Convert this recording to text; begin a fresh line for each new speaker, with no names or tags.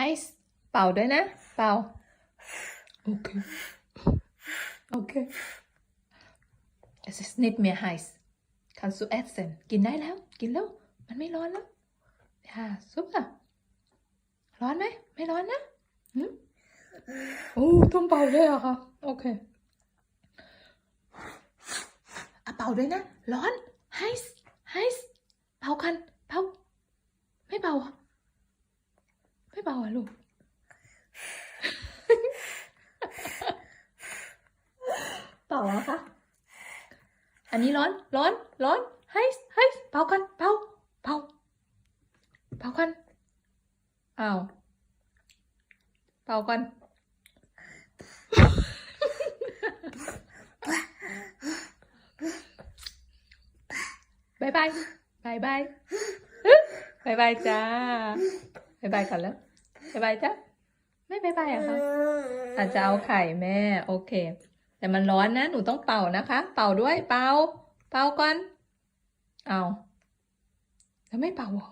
heiß เป่าด้วยนะ เป่า โอเค โอเค es ist nicht mehr heiß kannst du essen กินได้แล้ว กินแล้ว มันไม่ร้อนแล้ว ja super ร้อนไหม ไม่ร้อนนะหืมโอ้ต้องเป่าด้วยเหรอคะโอเคอะเป่าด้วยนะ ร้อน heiß heiß เป่ากันเป่า ไม่เป่าเหรอไม่เป่า อะลูกเป่าเหรอคะอันนี้ร้อน ร้อน ร้อน heiß heiß เป่ากันเป่าเป่าเป่ากันอ้าวเป่ากันบายบายบายบายบายบายจ้าบายบายก่อนแล้ว บายบายจ้าไม่บายบายเหรอะคะอาจจะเอาไข่แม่ โอเค แต่มันร้อนนะ หนูต้องเป่านะคะ เป่าด้วย เป่า เป่าก่อน เอา แล้วไม่เป่าเหรอ